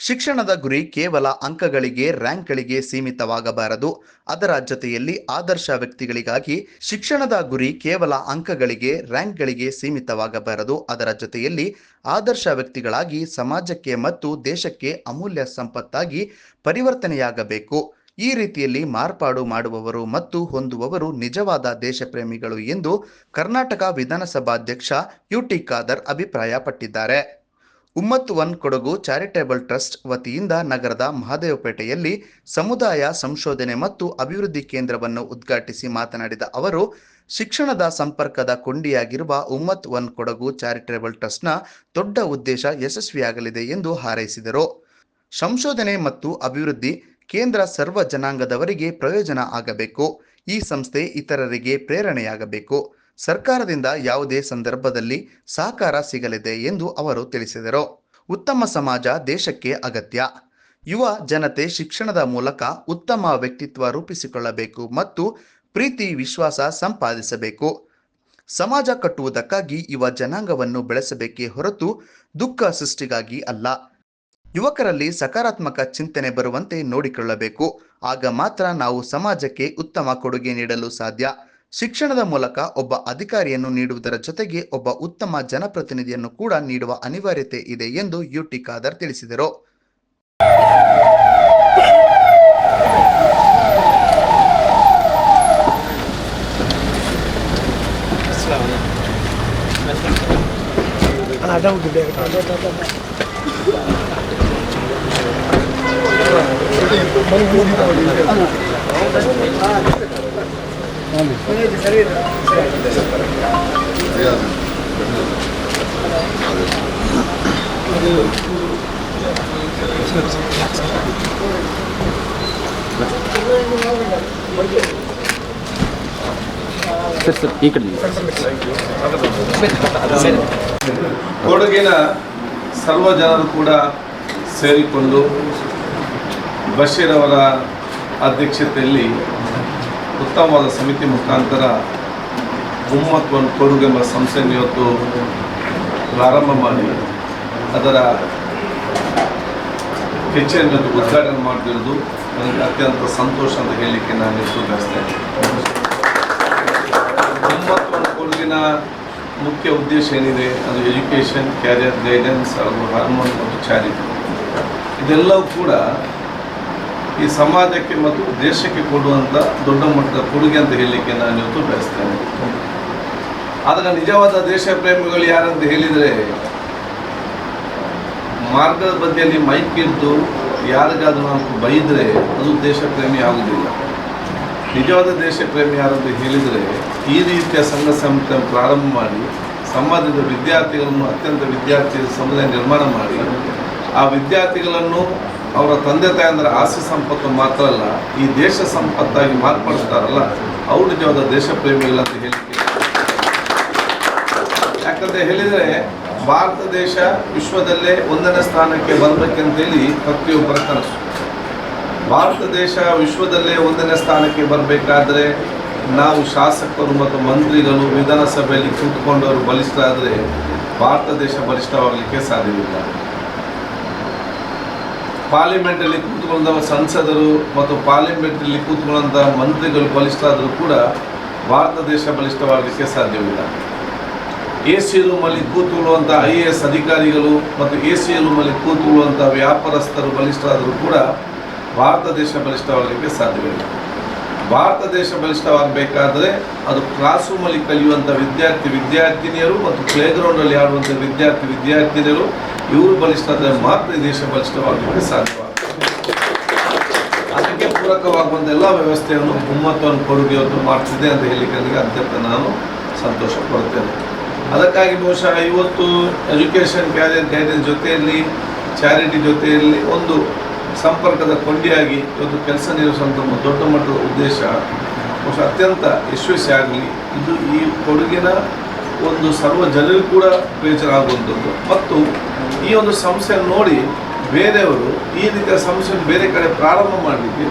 ಶಿಕ್ಷಣದ ಗುರಿ ಕೇವಲ ಅಂಕಗಳಿಗೆ, ರ್ಯಾಂಕ್ಗಳಿಗೆ ಸೀಮಿತವಾಗಬಾರದು. ಅದರ ಜೊತೆಯಲ್ಲಿ ಆದರ್ಶ ವ್ಯಕ್ತಿಗಳಿಗಾಗಿ ಶಿಕ್ಷಣದ ಗುರಿ ಕೇವಲ ಅಂಕಗಳಿಗೆ, ರ್ಯಾಂಕ್ಗಳಿಗೆ ಸೀಮಿತವಾಗಬಾರದು. ಅದರ ಜೊತೆಯಲ್ಲಿ ಆದರ್ಶ ವ್ಯಕ್ತಿಗಳಾಗಿ ಸಮಾಜಕ್ಕೆ ಮತ್ತು ದೇಶಕ್ಕೆ ಅಮೂಲ್ಯ ಸಂಪತ್ತಾಗಿ ಪರಿವರ್ತನೆಯಾಗಬೇಕು. ಈ ರೀತಿಯಲ್ಲಿ ಮಾರ್ಪಾಡು ಮಾಡುವವರು ಮತ್ತು ಹೊಂದುವವರು ನಿಜವಾದ ದೇಶಪ್ರೇಮಿಗಳು ಎಂದು ಕರ್ನಾಟಕ ವಿಧಾನಸಭಾಧ್ಯಕ್ಷ ಯುಟಿ ಖಾದರ್ ಅಭಿಪ್ರಾಯಪಟ್ಟಿದ್ದಾರೆ. Ummat one Kodagu charitable trust ವತಿಯಿಂದ ನಗರದ ಮಹದೇವಪೇಟೆಯಲ್ಲಿ ಸಮುದಾಯ ಸಂಶೋಧನೆ ಮತ್ತು ಅಭಿವೃದ್ಧಿ ಕೇಂದ್ರವನ್ನು ಉದ್ಘಾಟಿಸಿ ಮಾತನಾಡಿದ ಅವರು, ಶಿಕ್ಷಣದ ಸಂಪರ್ಕದ ಕೊಂಡಿಯಾಗಿರುವ ಉಮ್ಮತ್ ಒನ್ ಕೊಡಗು ಚಾರಿಟೇಬಲ್ ಟ್ರಸ್ಟ್ನ ದೊಡ್ಡ ಉದ್ದೇಶ ಯಶಸ್ವಿಯಾಗಲಿದೆ ಎಂದು ಹಾರೈಸಿದರು. ಸಂಶೋಧನೆ ಮತ್ತು ಅಭಿವೃದ್ಧಿ ಕೇಂದ್ರ ಸರ್ವ ಜನಾಂಗದವರಿಗೆ ಪ್ರಯೋಜನ ಆಗಬೇಕು. ಈ ಸಂಸ್ಥೆ ಇತರರಿಗೆ ಪ್ರೇರಣೆಯಾಗಬೇಕು. ಸರ್ಕಾರದಿಂದ ಯಾವುದೇ ಸಂದರ್ಭದಲ್ಲಿ ಸಹಕಾರ ಸಿಗಲಿದೆ ಎಂದು ಅವರು ತಿಳಿಸಿದರು. ಉತ್ತಮ ಸಮಾಜ ದೇಶಕ್ಕೆ ಅಗತ್ಯ. ಯುವ ಜನತೆ ಶಿಕ್ಷಣದ ಮೂಲಕ ಉತ್ತಮ ವ್ಯಕ್ತಿತ್ವ ರೂಪಿಸಿಕೊಳ್ಳಬೇಕು ಮತ್ತು ಪ್ರೀತಿ, ವಿಶ್ವಾಸ ಸಂಪಾದಿಸಬೇಕು. ಸಮಾಜ ಕಟ್ಟುವುದಕ್ಕಾಗಿ ಯುವ ಜನಾಂಗವನ್ನು ಬೆಳೆಸಬೇಕೇ ಹೊರತು ದುಃಖ ಸೃಷ್ಟಿಗಾಗಿ ಅಲ್ಲ. ಯುವಕರಲ್ಲಿ ಸಕಾರಾತ್ಮಕ ಚಿಂತನೆ ಬರುವಂತೆ ನೋಡಿಕೊಳ್ಳಬೇಕು. ಆಗ ಮಾತ್ರ ನಾವು ಸಮಾಜಕ್ಕೆ ಉತ್ತಮ ಕೊಡುಗೆ ನೀಡಲು ಸಾಧ್ಯ. ಶಿಕ್ಷಣದ ಮೂಲಕ ಒಬ್ಬ ಅಧಿಕಾರಿಯನ್ನು ನೀಡುವುದರ ಜೊತೆಗೆ ಒಬ್ಬ ಉತ್ತಮ ಜನಪ್ರತಿನಿಧಿಯನ್ನು ಕೂಡ ನೀಡುವ ಅನಿವಾರ್ಯತೆ ಇದೆ ಎಂದು ಯುಟಿ ಖಾದರ್ ತಿಳಿಸಿದರು. ಸರ್ ಸರ್ ಈ ಕಡೆ ಕೊಡಗಿನ ಸರ್ವ ಜನರು ಕೂಡ ಸೇರಿಕೊಂಡು ಬಶೀರ್ ಅವರ ಅಧ್ಯಕ್ಷತೆಯಲ್ಲಿ ಉತ್ತಮವಾದ ಸಮಿತಿ ಮುಖಾಂತರ ಒಮ್ಮತವನ್ನು ಕೊಡುಗೆಂಬ ಸಂಸ್ಥೆಯನ್ನು ಇವತ್ತು ಪ್ರಾರಂಭ ಮಾಡಿ, ಅದರ ಹೆಚ್ಚಿನ ಉದ್ಘಾಟನೆ ಮಾಡ್ತಿರೋದು. ನನಗೆ ಅತ್ಯಂತ ಸಂತೋಷ ಅಂತ ಹೇಳಲಿಕ್ಕೆ ನಾನು ಇವತ್ತು ಬಯಸ್ತೇನೆ ಕೊಡುಗಿನ ಮುಖ್ಯ ಉದ್ದೇಶ ಏನಿದೆ? ಅದು ಎಜುಕೇಷನ್, ಕ್ಯಾರಿಯರ್, ಗೈಡೆನ್ಸ್ ಹಾಗೂ ಹಾರ್ಮೋನ್ ಮತ್ತು ಚಾರಿಟಿ ಇದೆಲ್ಲವೂ ಕೂಡ ಈ ಸಮಾಜಕ್ಕೆ ಮತ್ತು ದೇಶಕ್ಕೆ ಕೊಡುವಂಥ ದೊಡ್ಡ ಮಟ್ಟದ ಕೊಡುಗೆ ಅಂತ ಹೇಳಲಿಕ್ಕೆ ನಾನು ಇವತ್ತು ಬಯಸ್ತೇನೆ. ಆದರೆ ನಿಜವಾದ ದೇಶ ಪ್ರೇಮಿಗಳು ಯಾರಂತ ಹೇಳಿದರೆ, ಮಾರ್ಗದ ಬದಿಯಲ್ಲಿ ಮೈಕ್ ಇದ್ದು ಯಾರಿಗಾದರೂ ನಾವು ಬೈದರೆ ಅದು ದೇಶ ಪ್ರೇಮಿ ಆಗುವುದಿಲ್ಲ. ನಿಜವಾದ ದೇಶ ಪ್ರೇಮಿ ಯಾರಂತ ಹೇಳಿದರೆ, ಈ ರೀತಿಯ ಸಂಘ ಸಂಸ್ಥೆ ಪ್ರಾರಂಭ ಮಾಡಿ, ಸಮಾಜದ ವಿದ್ಯಾರ್ಥಿಗಳನ್ನು, ಅತ್ಯಂತ ವಿದ್ಯಾರ್ಥಿ ಸಮುದಾಯ ನಿರ್ಮಾಣ ಮಾಡಿ, ಆ ವಿದ್ಯಾರ್ಥಿಗಳನ್ನು ಅವರ ತಂದೆ ತಾಯಂದ್ರ ಆಸ್ತಿ ಸಂಪತ್ತು ಮಾತ್ರ ಅಲ್ಲ, ಈ ದೇಶ ಸಂಪತ್ತಾಗಿ ಮಾರ್ಪಡಿಸ್ತಾರಲ್ಲ, ಅವರು ನಿಜವಾದ ದೇಶ ಅಂತ ಹೇಳಿಕೆ ಯಾಕಂತ ಹೇಳಿದರೆ, ಭಾರತ ದೇಶ ವಿಶ್ವದಲ್ಲೇ ಒಂದನೇ ಸ್ಥಾನಕ್ಕೆ ಬರಬೇಕಂತೇಳಿ ಪ್ರತಿಯೊಬ್ಬರ ಕನಸು. ಭಾರತ ದೇಶ ವಿಶ್ವದಲ್ಲೇ ಒಂದನೇ ಸ್ಥಾನಕ್ಕೆ ಬರಬೇಕಾದ್ರೆ, ನಾವು ಶಾಸಕರು ಮತ್ತು ಮಂತ್ರಿಗಳು ವಿಧಾನಸಭೆಯಲ್ಲಿ ಕೂತ್ಕೊಂಡವರು ಬಲಿಷ್ಠರಾದರೆ, ಭಾರತ ದೇಶ ಬಲಿಷ್ಠವಾಗಲಿಕ್ಕೆ ಸಾಧ್ಯವಿಲ್ಲ. ಪಾರ್ಲಿಮೆಂಟಲ್ಲಿ ಕೂತ್ಕೊಂಡ ಸಂಸದರು ಮತ್ತು ಪಾರ್ಲಿಮೆಂಟಲ್ಲಿ ಕೂತ್ಕೊಂಡಂಥ ಮಂತ್ರಿಗಳು, ಬಲಿಷ್ಠರಾದರೂ ಕೂಡ ಭಾರತ ದೇಶ ಬಲಿಷ್ಠವಾಗಲಿಕ್ಕೆ ಸಾಧ್ಯವಿಲ್ಲ. ಎ ಸಿ ಅಲ್ಲಿ ಕೂತ್ಕೊಳ್ಳುವಂಥ ಐ ಎ ಎಸ್ ಅಧಿಕಾರಿಗಳು ಮತ್ತು ಎ ಸಿ ಅಲ್ಲಿ ಕೂತ್ಕೊಳ್ಳುವಂಥ ವ್ಯಾಪಾರಸ್ಥರು, ಬಲಿಷ್ಠರಾದರೂ ಕೂಡ ಭಾರತ ದೇಶ ಬಲಿಷ್ಠವಾಗಲಿಕ್ಕೆ ಸಾಧ್ಯವಿಲ್ಲ. ಭಾರತ ದೇಶ ಬಲಿಷ್ಠವಾಗಬೇಕಾದ್ರೆ ಅದು ಕ್ಲಾಸ್ ರೂಮಲ್ಲಿ ಕಲಿಯುವಂಥ ವಿದ್ಯಾರ್ಥಿ, ವಿದ್ಯಾರ್ಥಿನಿಯರು ಮತ್ತು ಅಲ್ಲಿ ಆಡುವಂಥ ವಿದ್ಯಾರ್ಥಿ, ವಿದ್ಯಾರ್ಥಿನಿಯರು, ಇವರು ಬಲಿಷ್ಠಾದರೆ ಮಾತ್ರ ಈ ದೇಶ ಬಲಿಷ್ಠವಾಗಲಿಕ್ಕೆ ಸಾಧ್ಯವಾಗ್ತದೆ. ಅದಕ್ಕೆ ಪೂರಕವಾಗುವಂಥ ಎಲ್ಲ ವ್ಯವಸ್ಥೆಯನ್ನು ಉಮ್ಮತ್ತವನ್ನು ಕೊಡುಗೆಯನ್ನು ಮಾಡ್ತಿದೆ ಅಂತ ಹೇಳಲಿಕ್ಕೆ ಅತ್ಯಂತ ನಾನು ಸಂತೋಷ ಪಡುತ್ತೇನೆ ಅದಕ್ಕಾಗಿ ಬಹುಶಃ ಇವತ್ತು ಎಜುಕೇಷನ್ ಕ್ಯಾರಿಯರ್ ಗೈಡೆನ್ಸ್ ಜೊತೆಯಲ್ಲಿ ಚಾರಿಟಿ ಜೊತೆಯಲ್ಲಿ ಒಂದು ಸಂಪರ್ಕದ ಕೊಂಡಿಯಾಗಿ ಒಂದು ಕೆಲಸ ನಿರ್ವಹಿಸುವಂಥ ಒಂದು ದೊಡ್ಡ ಮಟ್ಟದ ಉದ್ದೇಶ, ಬಹುಶಃ ಅತ್ಯಂತ ಯಶಸ್ವಿ ಆಗಲಿ, ಇದು ಈ ಕೊಡುಗಿನ ಒಂದು ಸರ್ವ ಜನರಿಗೂ ಕೂಡ ಪ್ರಯೋಜನ ಆಗುವಂಥದ್ದು. ಮತ್ತು ಈ ಒಂದು ಸಂಸ್ಥೆಯನ್ನು ನೋಡಿ ಬೇರೆಯವರು ಈ ರೀತಿಯ ಸಂಸ್ಥೆಯನ್ನು ಬೇರೆ ಕಡೆ ಪ್ರಾರಂಭ ಮಾಡಲಿಕ್ಕೆ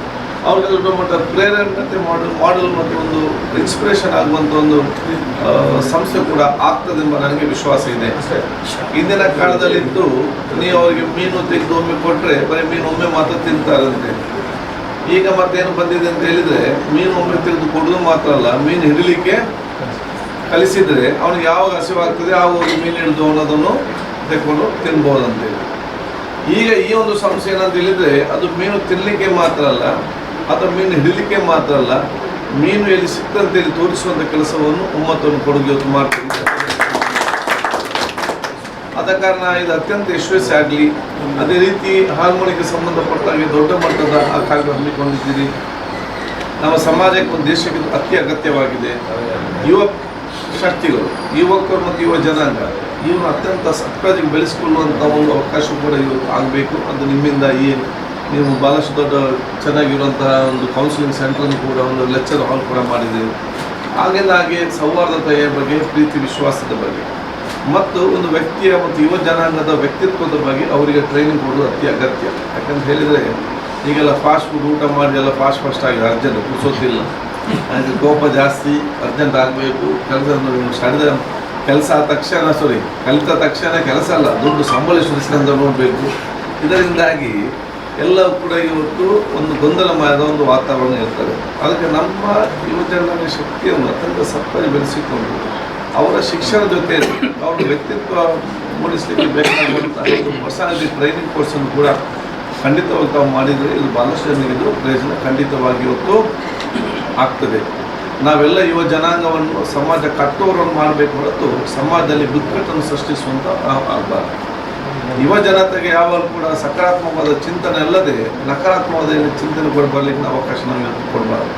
ಅವ್ರಿಗೆ ದೊಡ್ಡ ಮಟ್ಟ ಪ್ರೇರಣೆ ಮಾಡಲ್ ಮಾಡಲ್ ಮತ್ತು ಒಂದು ಇನ್ಸ್ಪಿರೇಷನ್ ಆಗುವಂಥ ಒಂದು ಆ, ಸಂಸ್ಥೆ ಕೂಡ ಆಗ್ತದೆ ಎಂಬ ನನಗೆ ವಿಶ್ವಾಸ ಇದೆ. ಇಂದಿನ ಕಾಲದಲ್ಲಿದ್ದು ನೀವು ಅವರಿಗೆ ಮೀನು ತೆಗೆದು ಒಮ್ಮೆ ಕೊಟ್ಟರೆ ಬರೀ ಮೀನು ಒಮ್ಮೆ ಮಾತ್ರ ತಿಂತಾರಂತೆ ಈಗ ಮತ್ತೇನು ಬಂದಿದೆ ಅಂತ ಹೇಳಿದ್ರೆ ಮೀನು ಒಮ್ಮೆ ತೆಗೆದು ಕೊಡೋದು ಮಾತ್ರ ಅಲ್ಲ ಮೀನು ಹಿಡಲಿಕ್ಕೆ ಕಲಿಸಿದರೆ ಅವನಿಗೆ ಯಾವಾಗ ಹಸಿವಾಗ್ತದೆ ಆವಾಗ ಒಂದು ಮೀನು ಹಿಡಿದು ಅನ್ನೋದನ್ನು ತೆಕ್ಕೊಂಡು ತಿನ್ಬೋದಂತೇಳಿ. ಈಗ ಈ ಒಂದು ಸಮಸ್ಯೆ ಏನಂತ ಹೇಳಿದ್ರೆ ಅದು ಮೀನು ತಿನ್ನಲಿಕ್ಕೆ ಮಾತ್ರ ಅಲ್ಲ ಅಥವಾ ಮೀನು ಹಿಡಿಲಿಕ್ಕೆ ಮಾತ್ರ ಅಲ್ಲ, ಮೀನು ಎಲ್ಲಿ ಸಿಕ್ತಂತೇಳಿ ತೋರಿಸುವಂಥ ಕೆಲಸವನ್ನು ಒಮ್ಮತವನ್ನು ಕೊಡುಗೆ ಇವತ್ತು ಮಾಡ್ತಿದ್ದಾರೆ. ಆದ ಕಾರಣ ಇದು ಅತ್ಯಂತ ಯಶಸ್ವಿ ಆಗಲಿ. ಅದೇ ರೀತಿ ಹಾರ್ಮೋನಿಗೆ ಸಂಬಂಧಪಟ್ಟ ಹಾಗೆ ದೊಡ್ಡ ಮಟ್ಟದ ಆ ಕಾರ್ಯಕ್ರಮ ಹಮ್ಮಿಕೊಂಡಿದ್ದೀರಿ. ನಮ್ಮ ಸಮಾಜಕ್ಕೆ ಒಂದು ದೇಶಕ್ಕೆ ಅತಿ ಅಗತ್ಯವಾಗಿದೆ. ಯುವ ಶಕ್ತಿಗಳು, ಯುವಕರು ಮತ್ತು ಯುವ ಜನಾಂಗ ಇವರು ಅತ್ಯಂತ ಸತ್ಕಾರ ಬೆಳೆಸಿಕೊಳ್ಳುವಂಥ ಒಂದು ಅವಕಾಶ ಕೂಡ ಇವತ್ತು ಆಗಬೇಕು. ಅದು ನಿಮ್ಮಿಂದ ಈ ನೀವು ಭಾಳಷ್ಟು ದೊಡ್ಡ ಚೆನ್ನಾಗಿರುವಂತಹ ಒಂದು ಕೌನ್ಸಿಲಿಂಗ್ ಸೆಂಟ್ರನ್ನು ಕೂಡ ಒಂದು ಲೆಕ್ಚರ್ ಹಾಲ್ ಕೂಡ ಮಾಡಿದೆ. ಹಾಗೆಲ್ಲ ಹಾಗೆ ಸೌಹಾರ್ದತೆಯ ಬಗ್ಗೆ, ಪ್ರೀತಿ, ವಿಶ್ವಾಸದ ಬಗ್ಗೆ ಮತ್ತು ಒಂದು ವ್ಯಕ್ತಿಯ ಮತ್ತು ಯುವ ಜನಾಂಗದ ವ್ಯಕ್ತಿತ್ವದ ಬಗ್ಗೆ ಅವರಿಗೆ ಟ್ರೈನಿಂಗ್ ಕೊಡೋದು ಅತಿ ಅಗತ್ಯ. ಯಾಕಂತ ಹೇಳಿದರೆ, ಈಗೆಲ್ಲ ಫಾಸ್ಟ್ ಫುಡ್ ಊಟ ಮಾಡಿ ಎಲ್ಲ ಫಾಸ್ಟ್ ಫಾಸ್ಟ್ ಆಗಿ ಅರ್ಜೆಂಟ್ ಕುಸೋತಿಲ್ಲ ಅದಕ್ಕೆ ಕೋಪ ಜಾಸ್ತಿ, ಅರ್ಜೆಂಟ್ ಆಗಬೇಕು, ಕೆಲಸ ಸಡಿದ ಕೆಲಸ ಆದ ತಕ್ಷಣ ಸಾರಿ ಕಲಿತ ತಕ್ಷಣ ಕೆಲಸ ಅಲ್ಲ, ದುಡ್ಡು ಸಂಬಳಿಸಿಸ್ಕೊಂಡು ನೋಡಬೇಕು. ಇದರಿಂದಾಗಿ ಎಲ್ಲವೂ ಕೂಡ ಇವತ್ತು ಒಂದು ಗೊಂದಲಮಯದ ಒಂದು ವಾತಾವರಣ ಇರ್ತದೆ. ಅದಕ್ಕೆ ನಮ್ಮ ಯುವಜನರ ಶಕ್ತಿಯನ್ನು ಅತ್ಯಂತ ಸತ್ತಾಗಿ ಬೆಳೆಸಿಕೊಂಡು ಅವರ ಶಿಕ್ಷಣ ಜೊತೆ ಅವರ ವ್ಯಕ್ತಿತ್ವ ಮೂಡಿಸಲಿಕ್ಕೆ ಬೇಕಾಗುವಂತಹ ಒಂದು ಹೊಸ ಟ್ರೈನಿಂಗ್ ಕೋರ್ಸನ್ನು ಕೂಡ ಖಂಡಿತವಾಗಿ ತಾವು ಮಾಡಿದರೆ ಇದು ಬಹಳಷ್ಟು ಜನರಿಗೆ ಇದು ಪ್ರಯೋಜನ ಖಂಡಿತವಾಗಿ ಇವತ್ತು ಆಗ್ತದೆ. ನಾವೆಲ್ಲ ಯುವ ಜನಾಂಗವನ್ನು, ಸಮಾಜ ಕಟ್ಟೋರನ್ನು ಮಾಡಬೇಕು ಹೊರತು ಸಮಾಜದಲ್ಲಿ ಬಿಕ್ಕಟ್ಟನ್ನು ಸೃಷ್ಟಿಸುವಂಥ ಆಗಬಾರ್ದು. ಯುವ ಜನತೆಗೆ ಯಾವಾಗಲೂ ಕೂಡ ಸಕಾರಾತ್ಮಕವಾದ ಚಿಂತನೆ ಅಲ್ಲದೆ ನಕಾರಾತ್ಮಕವಾದ ಚಿಂತನೆ ಕೂಡ ಬರಲಿಕ್ಕೆ ನಾವು ಅವಕಾಶ ನಾವು ಕೊಡಬಾರ್ದು.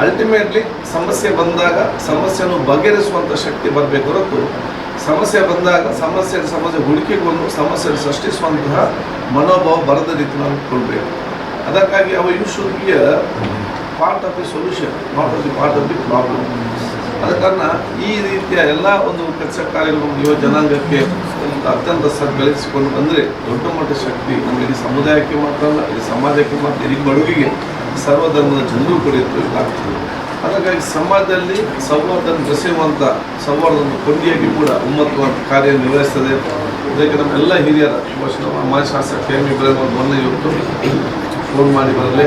ಅಲ್ಟಿಮೇಟ್ಲಿ ಸಮಸ್ಯೆ ಬಂದಾಗ ಸಮಸ್ಯೆಯನ್ನು ಬಗೆಹರಿಸುವಂಥ ಶಕ್ತಿ ಬರಬೇಕು ಹೊರತು ಸಮಸ್ಯೆ ಬಂದಾಗ ಸಮಸ್ಯೆ ಸಮಸ್ಯೆ ಹುಡುಕಿಕೊಂಡು ಸಮಸ್ಯೆ ಸೃಷ್ಟಿಸುವಂತಹ ಮನೋಭಾವ ಬರದ ರೀತಿ ನಾವು ಕೊಡಬೇಕು ಅದಕ್ಕಾಗಿ ಅವ you should be part of the solution not of the part of the problem ಕಾರಣ ಈ ರೀತಿಯ ಎಲ್ಲ ಒಂದು ಕೆಲಸ ಕಾರ್ಯಗಳು ಯುವ ಜನಾಂಗಕ್ಕೆ ಅತ್ಯಂತ ಸರ್ ಬೆಳೆಸಿಕೊಂಡು ಬಂದರೆ ದೊಡ್ಡ ಮಟ್ಟ ಶಕ್ತಿ ನಮ್ಮ ಇಡೀ ಸಮುದಾಯಕ್ಕೆ ಮಾತ್ರ ಅಲ್ಲ ಇಡೀ ಸಮಾಜಕ್ಕೆ ಮಾತ್ರ ಇಡೀ ಬಡುವಿಗೆ ಸರ್ವಧರ್ಮದ ಜನರು ಕೂಡ ಆಗ್ತದೆ. ಅದಕ್ಕಾಗಿ ಸಮಾಜದಲ್ಲಿ ಸೌಹಾರ್ದನ ಬೆಸೆಯುವಂಥ ಸೌಹಾರ್ದವನ್ನು ಕೊಂಡಿಯಾಗಿ ಕೂಡ ಉಮ್ಮತ್ವ ಕಾರ್ಯ ನಿರ್ವಹಿಸ್ತದೆ. ಇದಕ್ಕೆ ನಮ್ಮೆಲ್ಲ ಹಿರಿಯರ ಮಾಜಿ ಶಾಸಕ ಎಂ ಇಬ್ರಾಹಿಂ ಮೊನ್ನೆ ಇವತ್ತು ಫೋನ್ ಮಾಡಿ ಬರಲೇ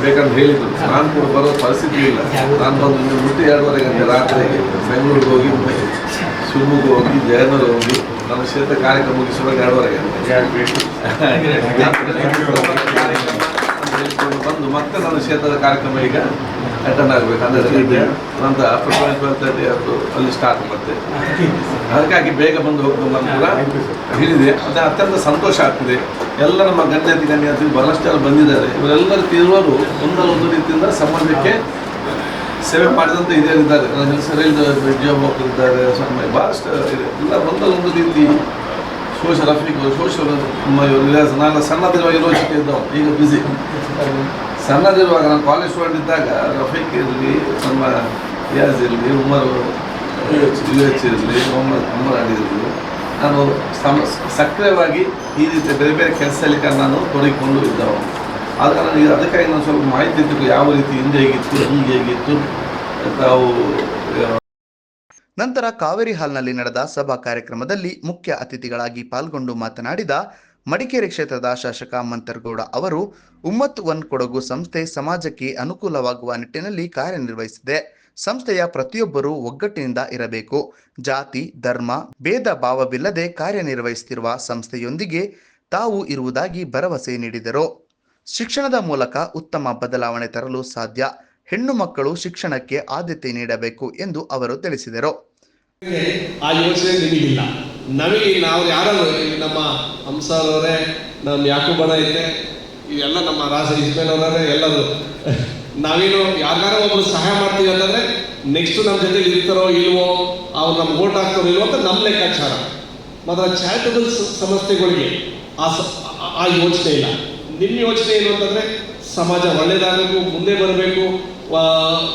ಬೇಕಂತ ಹೇಳಿದ್ರು ನಾನು ಕೂಡ ಬರೋ ಪರಿಸ್ಥಿತಿ ಇಲ್ಲ. ನಾನು ಬಂದು ಇನ್ನು ಮುಟ್ಟಿ ಎರಡುವರೆ ಗಂಟೆ ರಾತ್ರಿಗೆ ಬೆಂಗಳೂರಿಗೆ ಹೋಗಿ ಶಿವಮೊಗ್ಗ ಹೋಗಿ ಜಯನೂರು ಹೋಗಿ ನನ್ನ ಕ್ಷೇತ್ರ ಕಾರ್ಯಕ್ರಮ ಮುಗಿಸುವಾಗ ಎರಡುವರೆ ಗಂಟೆ ಬಂದು ಮತ್ತೆ ನನ್ನ ಕ್ಷೇತ್ರದ ಕಾರ್ಯಕ್ರಮ ಈಗ ಅಟೆಂಡ್ ಆಗಬೇಕು. ಅಂದರೆ ಗಂಟೆ ನಂತರ ಆಫ್ಟರ್ ಟ್ವೆಲ್ ತರ್ಟಿ ಅದು ಅಲ್ಲಿ ಸ್ಟಾರ್ಟ್ ಮತ್ತೆ. ಅದಕ್ಕಾಗಿ ಬೇಗ ಬಂದು ಹೋಗೋದು ಕೂಡ ಹೇಳಿದೆ ಅದು ಅತ್ಯಂತ ಸಂತೋಷ ಆಗ್ತಿದೆ. ಎಲ್ಲ ನಮ್ಮ ಗಣ್ಯಾತಿ ಗಣ್ಯಾತಿ ಬಹಳಷ್ಟು ಜನ ಬಂದಿದ್ದಾರೆ. ಇವರೆಲ್ಲರೂ ತಿರುವರು ಒಂದಲ್ಲ ಒಂದು ರೀತಿಯಿಂದ ಸಮಾಜಕ್ಕೆ ಸೇವೆ ಮಾಡಿದಂಥ ಹಿರಿಯರಿದ್ದಾರೆ ಹೆಸರಲ್ಲಿ ಜಾಬ್ ಹೋಗ್ತಿದ್ದಾರೆ ಭಾಳಷ್ಟು ಇದೆ. ಎಲ್ಲ ಒಂದಲ್ಲ ಒಂದು ರೀತಿ ಸೋಷಲ್ ಸಣ್ಣ ವಿಲಾಸ್ ನಾನು ಸಣ್ಣದಿರುವಾಗ ಯೋಚಿಕೆ ಇದ್ದವು ಈಗ ಬ್ಯುಸಿ ಸಣ್ಣದಿರುವಾಗ ನಾನು ಕಾಲೇಜ್ ಸ್ಟೂಡೆಂಟ್ ಇದ್ದಾಗ ರಫೀಕ್ ಇರಲಿ, ನಮ್ಮ ರಿಯಾಜ್ ಇರಲಿ, ಉಮರ್ ಯು ಎಚ್ ಇರಲಿ, ಮೊಹಮ್ಮದ್ ಅಮ್ಮರಾಡಿ ಇರಲಿ, ನಾನು ಸಮ, ಸಕ್ರಿಯವಾಗಿ ಈ ರೀತಿ ಬೇರೆ ಬೇರೆ ಕೆಲಸದಲ್ಲಿ ನಾನು ತೊಡಗಿಕೊಂಡು ಇದ್ದವ. ಆದರೆ ನನಗೆ ಅದಕ್ಕಾಗಿ ನಾನು ಸ್ವಲ್ಪ ಮಾಹಿತಿ ಇತ್ತು ಯಾವ ರೀತಿ ಹಿಂದೆ ಹೇಗಿತ್ತು, ಹೀಗೆ ಹೇಗಿತ್ತು ತಾವು ನಂತರ ಕಾವೇರಿ ಹಾಲ್ನಲ್ಲಿ ನಡೆದ ಸಭಾ ಕಾರ್ಯಕ್ರಮದಲ್ಲಿ ಮುಖ್ಯ ಅತಿಥಿಗಳಾಗಿ ಪಾಲ್ಗೊಂಡು ಮಾತನಾಡಿದ ಮಡಿಕೇರಿ ಕ್ಷೇತ್ರದ ಶಾಸಕ ಮಂತರ್ಗೌಡ ಅವರು ಉಮ್ಮತ್ ಒನ್ ಕೊಡಗು ಸಂಸ್ಥೆ ಸಮಾಜಕ್ಕೆ ಅನುಕೂಲವಾಗುವ ನಿಟ್ಟಿನಲ್ಲಿ ಕಾರ್ಯನಿರ್ವಹಿಸಿದೆ. ಸಂಸ್ಥೆಯ ಪ್ರತಿಯೊಬ್ಬರೂ ಒಗ್ಗಟ್ಟಿನಿಂದ ಇರಬೇಕು. ಜಾತಿ, ಧರ್ಮ, ಭೇದ ಭಾವವಿಲ್ಲದೆ ಕಾರ್ಯನಿರ್ವಹಿಸುತ್ತಿರುವ ಸಂಸ್ಥೆಯೊಂದಿಗೆ ತಾವು ಇರುವುದಾಗಿ ಭರವಸೆ ನೀಡಿದರು. ಶಿಕ್ಷಣದ ಮೂಲಕ ಉತ್ತಮ ಬದಲಾವಣೆ ತರಲು ಸಾಧ್ಯ. ಹೆಣ್ಣು ಮಕ್ಕಳು ಶಿಕ್ಷಣಕ್ಕೆ ಆದ್ಯತೆ ನೀಡಬೇಕು ಎಂದು ಅವರು ತಿಳಿಸಿದರು. ಆ ಯೋಚನೆ ನಿಮಗಿಲ್ಲ. ನಮಗೆ ನಾವು ಯಾರೋ ನಮ್ಮ ಹಂಸರವರೇ ನಮ್ಮ ಯಾಕುಬಣ ಐತೆ ಇವೆಲ್ಲ ನಮ್ಮ ರಾಜ ಇಸ್ಮೇಲ್ ಅವರೇ ಎಲ್ಲರೂ. ನಾವೇನು ಯಾರಿಗಾರ ಒಬ್ರು ಸಹಾಯ ಮಾಡ್ತೀವಿ ಅಂತಂದ್ರೆ ನೆಕ್ಸ್ಟ್ ನಮ್ಮ ಜೊತೆ ಇರ್ತಾರೋ ಇಲ್ವೋ, ಅವ್ರು ನಮ್ಗೆ ಓಟ್ ಹಾಕ್ತಾರೋ ಇಲ್ವೋ ಅಂತ ನಮ್ಮ ಲೆಕ್ಕಾಚಾರ. ಮಾತ್ರ ಚಾರಿಟಬಲ್ ಸಂಸ್ಥೆಗಳಿಗೆ ಆ ಆ- ಯೋಚನೆ ಇಲ್ಲ. ನಿಮ್ಮ ಯೋಚನೆ ಏನು ಅಂತಂದ್ರೆ, ಸಮಾಜ ಒಳ್ಳೇದಾಗಬೇಕು, ಮುಂದೆ ಬರಬೇಕು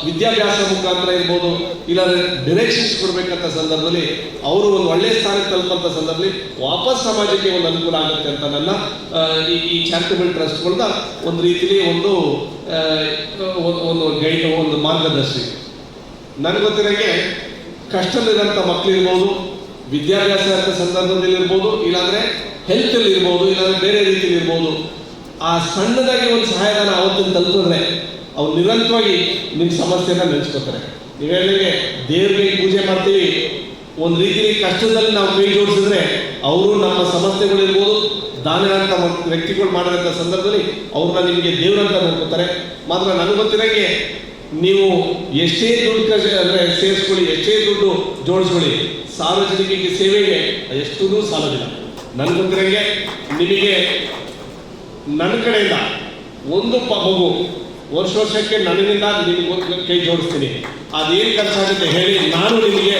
ವಿದ್ಯಾಭ್ಯಾಸ ಮುಖಾಂತರ ಇರ್ಬೋದು, ಇಲ್ಲಾಂದ್ರೆ ಡಿರೆಕ್ಷನ್ಸ್ ಕೊಡ್ಬೇಕಂತ ಸಂದರ್ಭದಲ್ಲಿ ಅವರು ಒಂದು ಒಳ್ಳೆ ಸ್ಥಾನಕ್ಕೆ ತಲುಪಂತ ಸಂದರ್ಭದಲ್ಲಿ ವಾಪಸ್ ಸಮಾಜಕ್ಕೆ ಒಂದು ಅನುಕೂಲ ಆಗುತ್ತೆ ಅಂತ ನನ್ನ ಈ ಚಾರಿಟಬಲ್ ಟ್ರಸ್ಟ್ಗಳನ್ನ ಒಂದು ರೀತಿಲಿ ಒಂದು ಒಂದು- ಗೈಡ್, ಒಂದು ಮಾರ್ಗದರ್ಶಿ. ನನಗೆ ಗೊತ್ತಿರೋಂಗೆ ಕಷ್ಟದಲ್ಲಿರೋಂಥ ಮಕ್ಕಳಿರ್ಬೋದು ವಿದ್ಯಾಭ್ಯಾಸ ಅಂತ ಸಂದರ್ಭದಲ್ಲಿ ಇರ್ಬೋದು, ಇಲ್ಲಾಂದ್ರೆ ಹೆಲ್ತ್ ಅಲ್ಲಿ ಇರ್ಬೋದು, ಇಲ್ಲಾಂದ್ರೆ ಬೇರೆ ರೀತಿಯಲ್ಲಿ ಇರ್ಬೋದು. ಆ ಸಣ್ಣದಾಗಿ ಒಂದು ಸಹಾಯಧನ ಅವತ್ತಿನ ತಲುಪಿದ್ರೆ ಅವ್ರು ನಿರಂತರವಾಗಿ ನಿಮ್ಮ ಸಮಸ್ಯೆನ ನೆನೆಸ್ಕೋತಾರೆ. ನೀವು ಹೇಳಿದಂಗೆ ದೇವ್ರಿಗೆ ಪೂಜೆ ಮಾಡ್ತೀವಿ. ಒಂದು ರೀತಿಯಲ್ಲಿ ಕಷ್ಟದಲ್ಲಿ ನಾವು ಕೈ ಜೋಡಿಸಿದ್ರೆ ಅವರು ನಮ್ಮ ಸಮಸ್ಯೆಗಳಿರ್ಬೋದು. ದಾನಿರಂತ ವ್ಯಕ್ತಿಗಳು ಮಾಡಿದಂಥ ಸಂದರ್ಭದಲ್ಲಿ ಅವ್ರನ್ನ ನಿಮಗೆ ದೇವರಂತ ನೋಡ್ಕೋತಾರೆ. ಮಾತ್ರ ನನಗೆ ಗೊತ್ತಿರೋಂಗೆ ನೀವು ಎಷ್ಟೇ ದುಡ್ಡು ಕಷ್ಟ ಅಂದರೆ ಸೇರಿಸ್ಕೊಳ್ಳಿ, ಎಷ್ಟೇ ದುಡ್ಡು ಜೋಡಿಸ್ಕೊಳ್ಳಿ ಸಾರ್ವಜನಿಕ ಸೇವೆಗೆ ಎಷ್ಟು ಸಾಲೋದಿಲ್ಲ. ನನಗೆ ಗೊತ್ತಿರೋಂಗೆ ನಿಮಗೆ ನನ್ನ ಕಡೆಯಿಂದ ಒಂದು ಮಗು ವರ್ಷ ವರ್ಷಕ್ಕೆ ನನ್ನಿಂದ ನಿಮಗೆ ಕೈ ಜೋಡಿಸ್ತೀನಿ. ಅದೇನು ಖರ್ಚಾಗುತ್ತೆ ಹೇಳಿ ನಾನು ನಿಮಗೆ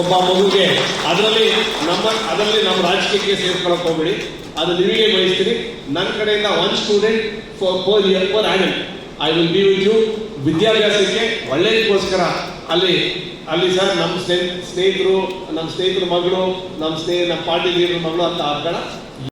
ಒಬ್ಬ ಮಗುಗೆ ಅದರಲ್ಲಿ ನಮ್ಮ ಅದರಲ್ಲಿ ನಮ್ಮ ರಾಜಕೀಯಕ್ಕೆ ಸೇರ್ಕೊಳಕ್ ಹೋಗ್ಬೇಡಿ. ಅದು ನಿಮಗೆ ಬಯಸ್ತೀನಿ. ನನ್ನ ಕಡೆಯಿಂದ one student for four year four annual I will be with you ವಿದ್ಯಾಭ್ಯಾಸಕ್ಕೆ ಒಳ್ಳೆಯದಕ್ಕೋಸ್ಕರ ಅಲ್ಲಿ ಅಲ್ಲಿ ಸರ್ ನಮ್ಮ ಸ್ನೇಹ, ಸ್ನೇಹಿತರು ನಮ್ಮ ಸ್ನೇಹಿತರ ಮಗಳು ನಮ್ಮ ಸ್ನೇಹ ನಮ್ಮ ಪಾರ್ಟಿ ಲೀಡರ್ ಮಗಳು ಅಂತ ಹಾಕೋಣ